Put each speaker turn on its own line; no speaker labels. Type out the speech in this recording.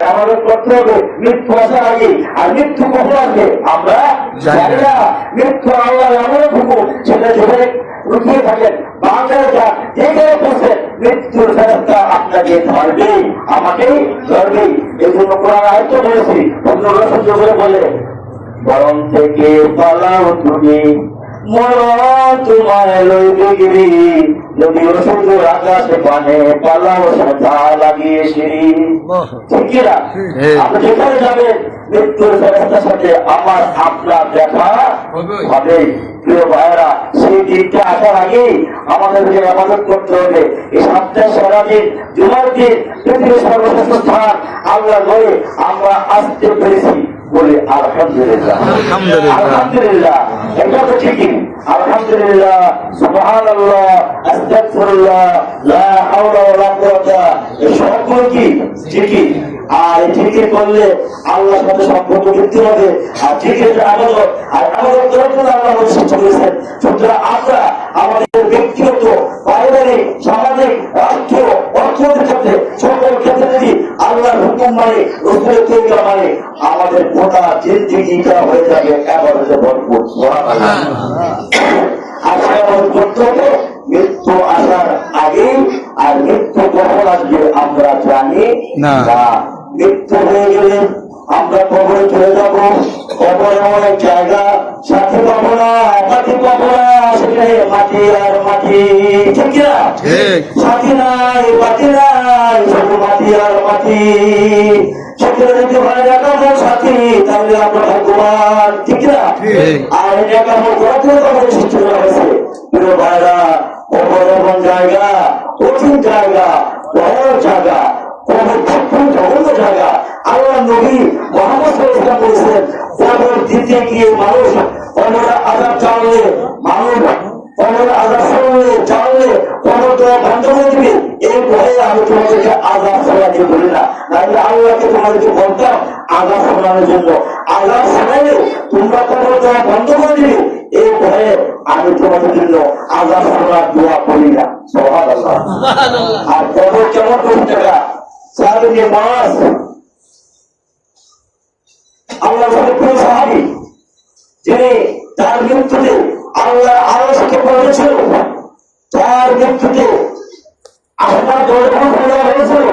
আমাদের করতে হবে মৃত্যু আসার আগে আর মৃত্যু কখন আসবে? আমরা
জানি না।
মৃত্যু আল্লাহ এমন সেটা লুকিয়ে থাকেন। যেখানে বসে মৃত্যুর ফেরতটা আপনাকে ধরবে আমাকে ধরবে এই জন্য কোরআন আয়ত্ত বলেছি অন্যরা সহ্য করে বলে বরং থেকে পালাও তুমি মরণ তোমায় লইবে গিরি যদি ওষুধ আকাশে পানে পালাও সাথা লাগিয়ে সিঁড়ি। যেখানে যাবেন? মৃত্যুর ফেরস্তার সাথে আমার আপনার দেখা হবে। প্রিয় ভাইয়েরা সেই দিনটা আসার আগেই আমাদেরকে আমাদের করতে হবে এই সপ্তাহে সারা দিন জুমার দিন পৃথিবীর সর্বশ্রেষ্ঠ স্থান আল্লাহ বলে আমরা আসতে পেরেছি বলে আলহামদুলিল্লাহ।
আলহামদুলিল্লাহ।
আলহামদুলিল্লাহ। এটা তো ঠিকই। আলহামদুলিল্লাহ সুবহানাল্লাহ আস্তাগফিরুল্লাহ লা হাওলা ওয়ালা কুওয়াতা এই সবগুলো কি ঠিকই। আর ঠিকই করলে আল্লাহর সাথে সম্পর্ক বৃদ্ধি হবে। আর ঠিকই যে আর করার আল্লাহ আমাদের সৃষ্টি করেছেন সুতরাং আমরা আমাদের ব্যক্তিগত সামাজিক ক্ষেত্রে সকল ক্ষেত্রে যদি আল্লাহর হুকুম মানে রসুলের তরিকা মানে আমাদের গোটা জিন্দিগিটা হয়ে যাবে। এবারে ভরপুর জানি
না।
মৃত্যু হয়ে গেলে আমরা কবরে চলে যাব। কবরে অনেক জায়গা সাথে পাবো না মাটি পাবো না সেখানে মাটি আর মাটি। ঠিক না। সাথী নাই মাটি নাই শুধু মাটি আর মাটি। সেখানে যদি ভাই দেখাবো সাথী তাহলে আমরা ভগবান। ঠিক না আর সৃষ্টি করা হয়েছে। প্রিয় ভাইরা কবর এমন জায়গা কঠিন জায়গা সাল্লাল্লাহু বলেছেন কবর দিতে গিয়ে মানুষ কবর আজাব চাললে মানুষ কবর আজাব শুনলে জানলে তো বন্ধ করে দিবে এই ভয়ে আমি তোমাদেরকে আজাব শোনাতে বলি না। নাহলে আল্লাহকে তোমাদেরকে বলতাম আজাব শোনানোর জন্য। আজাব শোনালে তোমরা কবর দেওয়া বন্ধ করে দিবে এই ভয়ে আমি তোমাদের জন্য আজাব শোনার দোয়া করি না। আর কবর কেমন কোন জায়গা সাহাবী মাস আল্লাহ কোন সাহাবী যিনি তার মৃত্যুতে আল্লাহ আরশকে বলেছিল তার মৃত্যুতে দরজা খোলা হয়েছিল